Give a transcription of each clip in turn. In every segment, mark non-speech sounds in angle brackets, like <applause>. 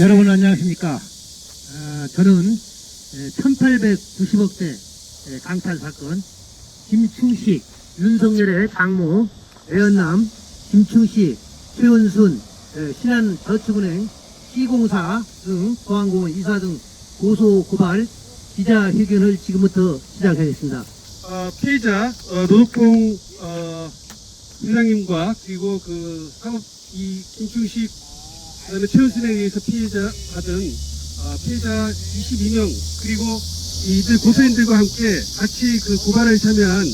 여러분 안녕하십니까? 어, 저는 1890억대 강탈 사건 김충식, 윤석열의 장모, 애연남, 김충식, 최은순, 에, 신한저축은행, 시공사 등 포항공원 이사 등 고소 고발 기자회견을 지금부터 시작하겠습니다. 어, 피해자 어, 노덕봉 어, 회장님과 그리고 그 상업 이 김충식 그다음에 최은순에 의해서 피해자 받은 어, 피해자 22명 그리고 이들 고소인들과 함께 같이 그 고발에 참여한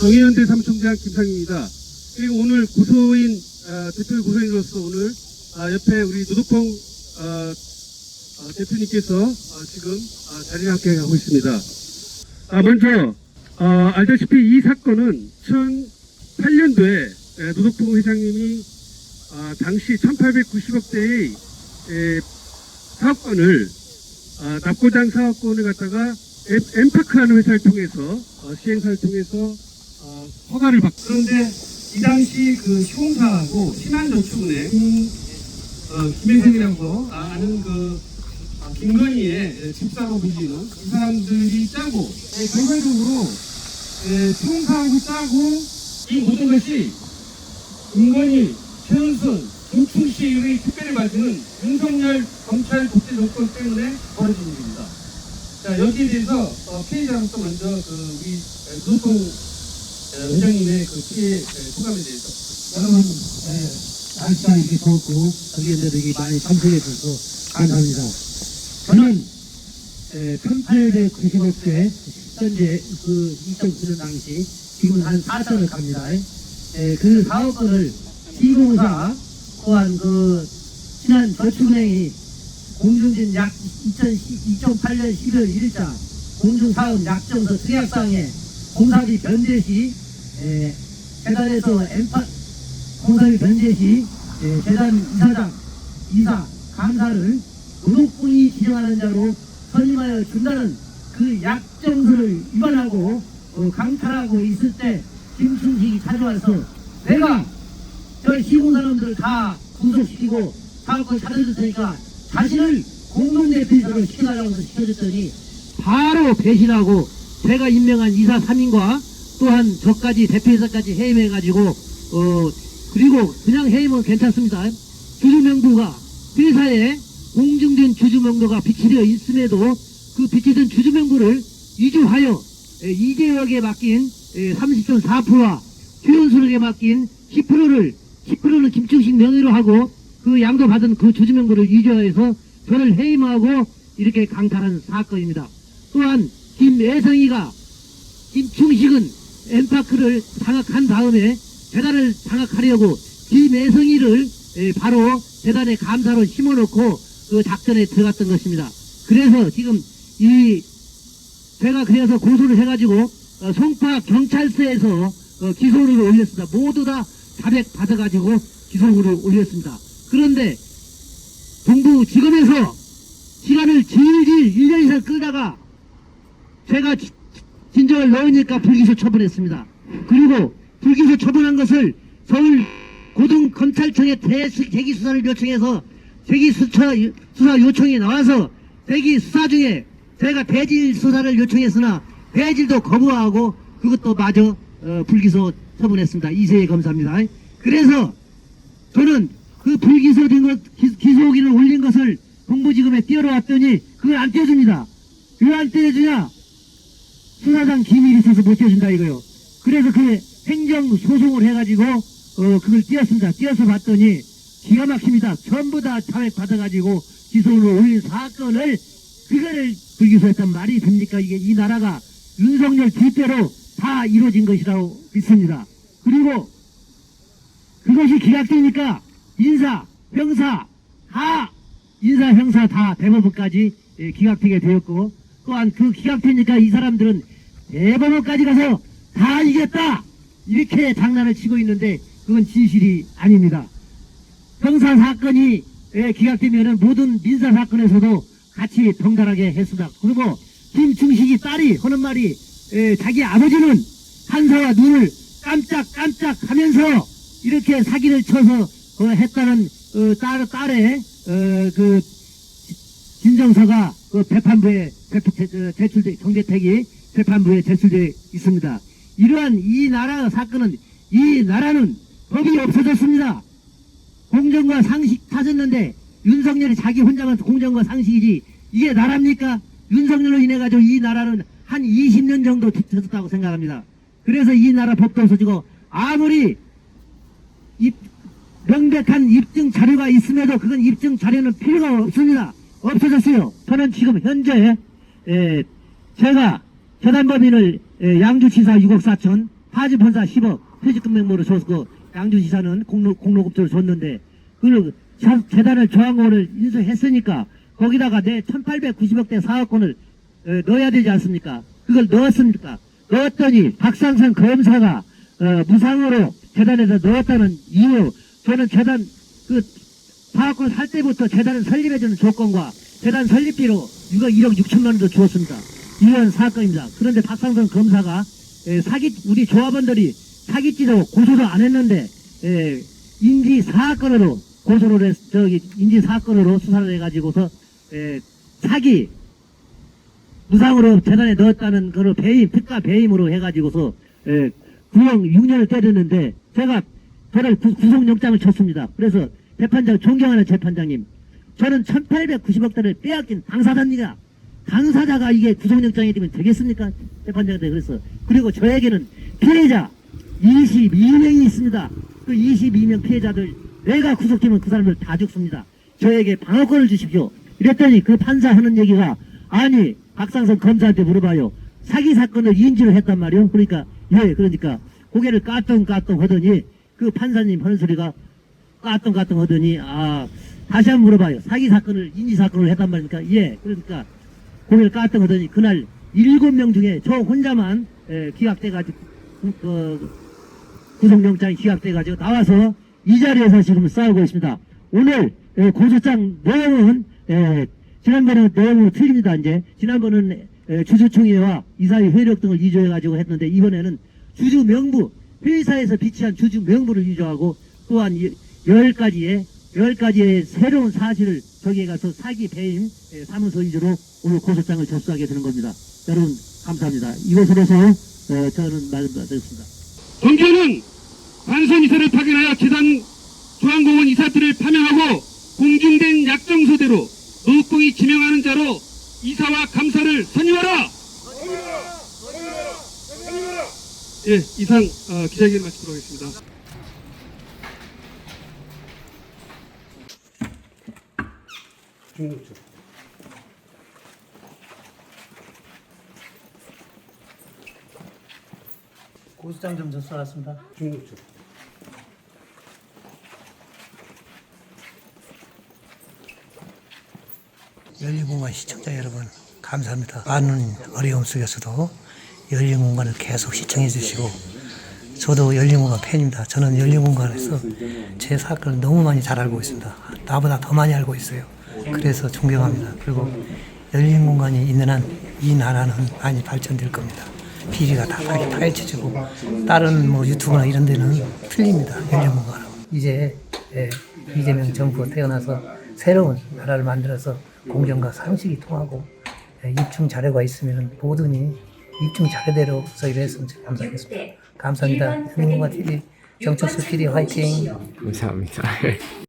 정의연대 사무총장 김상입니다. 그리고 오늘 고소인 어, 대표 고소인으로서 오늘 아, 옆에 우리 노덕봉 대표님께서 어, 지금 어, 자리를 함께 하고 있습니다. 아, 먼저 어, 알다시피 이 사건은 2008년도에 노덕봉 회장님이 아, 당시 1890억대의 사업권을 아, 납고장 사업권을 갖다가 엠- 엠파크라는 회사를 통해서 어, 시행사를 통해서 어, 허가를 받. 그런데 이 당시 그 시공사하고 신한저축은행 음, 어, 김혜생이라고 아는 그 아, 김건희의 집사로 불리는 이 사람들이 짜고 예, 결과적으로 예, 총사하고 짜고 이 모든 것이 김건희, 최은순, 김충식의 특별히 밝히는 윤석열 검찰 독재 정권 때문에 벌어진 일입니다. 자 여기에 대해서 어, 피해자로서 먼저 그 우리 노통 회장님의 그 피해 에, 소감에 대해서 여러분, 에, 날짜 이렇게 좋고, 거기에도 되게 많이 참석해 주셔서 감사합니다. 저는 1890억대 현재 그 2009년 당시 지금 한 4천을 갑니다. 에, 그 사업권을 시공사 또한 그 신한 저축은행이 공중진 약 2008년 11월 1일자 공중사업 약정서 특약상에 공사비 변제 시 에, 재단에서 엠파 공사비 변제 시 에, 재단 이사장, 이사, 감사를 노동꾼이 지정하는 자로 선임하여 준다는 그 약정서를 위반하고 어, 강탈하고 있을 때 김충식이 찾아와서 내가 저 시공 사람들 다 구속시키고 사업권 찾아줄 테니까 자신을 공동대표이사로 시켜달라고 해서 시켜줬더니 바로 배신하고 제가 임명한 이사 3인과 또한 저까지 대표이사까지 해임해가지고 어 그리고 그냥 해임은 괜찮습니다. 주주명부가 회사에 공증된 주주명부가 비치되어 있음에도 그 비치된 주주명부를 위조하여 에, 이재혁에 맡긴 30.4%와 최현수에게 맡긴 10%를 10%는 김충식 명의로 하고 그 양도 받은 그 주주명부를 위조해서 저를 해임하고 이렇게 강탈한 사건입니다. 또한 김애성이가 김충식은 엠파크를 장악한 다음에 재단을 장악하려고 김애성이를 에, 바로 재단의 감사로 심어놓고 그 작전에 들어갔던 것입니다. 그래서 지금 이 제가 그래서 고소를 해가지고 어, 송파 경찰서에서 어, 기소를 올렸습니다. 모두 다 자백 받아가지고 기소를 올렸습니다. 그런데 동부지검에서 시간을 질질 1년 이상 끌다가 제가 지- 진정을 넣으니까 불기소 처분했습니다. 그리고 불기소 처분한 것을 서울 고등검찰청에 대수, 대기 수사를 요청해서 대기 수사, 요청이 나와서 대기 수사 중에 제가 배질 수사를 요청했으나 배질도 거부하고 그것도 마저 어, 불기소 처분했습니다. 이세희 검사입니다. 그래서 저는 그 불기소된 것, 기- 기소기를 올린 것을 동부지검에 띄워왔더니 그걸 안 띄워줍니다. 왜안 띄워주냐? 수사상 기밀이 있어서 못 띄워준다 이거요. 그래서 그 행정 소송을 해가지고 어 그걸 띄웠습니다. 띄워서 봤더니 기가 막힙니다. 전부 다 자백 받아가지고 기소를 올린 사건을 그거를 불기소했단 말이 됩니까? 이게 이 나라가 윤석열 뒷대로 다 이루어진 것이라고 믿습니다. 그리고 그것이 기각되니까 인사, 형사 다 인사, 형사 다 대법원까지 예, 기각되게 되었고 또한 그 기각되니까 이 사람들은 대법원까지 가서 다 이겼다 이렇게 장난을 치고 있는데 그건 진실이 아닙니다. 형사 사건이 예, 기각되면은 모든 민사 사건에서도 같이 동달하게 했습니다. 그리고 김충식이 딸이 하는 말이 예, 자기 아버지는 한사와 눈을 깜짝깜짝 하면서 이렇게 사기를 쳐서 어, 했다는 어, 딸, 딸의 어, 그 진정서가 그 재판부에 제출돼 정대택이 재판부에 제출돼 있습니다. 이러한 이 나라 사건은 이 나라는 법이 없어졌습니다. 공정과 상식 찾았는데 윤석열이 자기 혼자만 공정과 상식이지 이게 나라입니까? 윤석열로 인해 가지고 이 나라는 한 20년 정도 뒤쳐졌다고 생각합니다. 그래서 이 나라 법도 없어지고 아무리 입, 명백한 입증 자료가 있음에도 그건 입증 자료는 필요가 없습니다. 없어졌어요. 저는 지금 현재 에, 제가 재단법인을 에, 양주지사 6억 4천, 파지본사 10억 퇴직금액모로 줬고 양주지사는 공로, 공로급조를 줬는데 그 자- 재단을 저항권을 인수했으니까 거기다가 내 1890억대 사업권을 에, 넣어야 되지 않습니까? 그걸 넣었습니까? 넣었더니 박상선 검사가 어, 무상으로 재단에서 넣었다는 이유 저는 재단 그 사업권 살 때부터 재단을 설립해주는 조건과 재단 설립비로 6억 1억 6천만 원도 주었습니다. 이런 사건입니다. 그런데 박상선 검사가 에, 사기 우리 조합원들이 사기죄로 고소도 안 했는데 에, 인지 사건으로 고소를 했 저기 인지 사건으로 수사를 해가지고서 에, 사기 무상으로 재단에 넣었다는 그런 배임, 특가 배임으로 해가지고서, 예, 구형 6년을 때렸는데, 제가 저를 구, 구속영장을 쳤습니다. 그래서 재판장, 존경하는 재판장님, 저는 1890억 달을 빼앗긴 당사자입니다. 당사자가 이게 구속영장이 되면 되겠습니까? 재판장한테 그래서. 그리고 저에게는 피해자 22명이 있습니다. 그 22명 피해자들, 내가 구속되면 그 사람들 다 죽습니다. 저에게 방어권을 주십시오. 이랬더니 그 판사 하는 얘기가, 아니, 박상선 검사한테 물어봐요. 사기 사건을 인지를 했단 말이요. 그러니까, 예, 그러니까, 고개를 까똥까똥 하더니, 그 판사님 하는 소리가 까똥까똥 하더니, 아, 다시 한번 물어봐요. 사기 사건을, 인지 사건을 했단 말입니까? 예, 그러니까, 고개를 까똥 하더니, 그날 일곱 명 중에 저 혼자만, 예, 기각돼가지고, 구- 그, 구속영장이 기각돼가지고 나와서 이 자리에서 지금 싸우고 있습니다. 오늘 예, 고소장 내용은 예, 지난번에 내용으로 틀립니다. 이제 지난번은 예, 주주총회와 이사회 회력 등을 위조해가지고 했는데 이번에는 주주 명부 회사에서 비치한 주주 명부를 위조하고 또한 이- 열 가지의 열 가지의 새로운 사실을 저기에 가서 사기 배임 예, 사무소 위조로 오늘 고소장을 접수하게 되는 겁니다. 여러분 감사합니다. 이것으로서 어, 저는 말씀드렸습니다. 정계는 관선 이사를 파견하여 재단 중앙공원 이사들을 파면하고 공중된 약정서대로 노국공이 지명하는 자로 이사와 감사를 선임하라. 예, 이상 어, 기자회견 마치도록 하겠습니다. 중국쪽. 고소장 좀 접수하겠습니다. 중국쪽. 열린공간 시청자 여러분 감사합니다. 많은 어려움 속에서도 열린공간을 계속 시청해 주시고 저도 열린공간 팬입니다. 저는 열린공간에서 제 사건을 너무 많이 잘 알고 있습니다. 나보다 더 많이 알고 있어요. 그래서 존경합니다. 그리고 열린공간이 있는 한 이 나라는 많이 발전될 겁니다. 비리가 다 파헤- 파헤쳐지고 다른 뭐 유튜브나 이런 데는 틀립니다. 열린공간은 이제 예, 이재명 정부가 태어나서 새로운 나라를 만들어서 공정과 상식이 통하고 예, 입증 자료가 있으면 모든이 입증 자료대로 저희를 했으면 감사하겠습니다. 감사합니다. 열린공간 TV 정철수 PD 화이팅! 감사합니다. <laughs>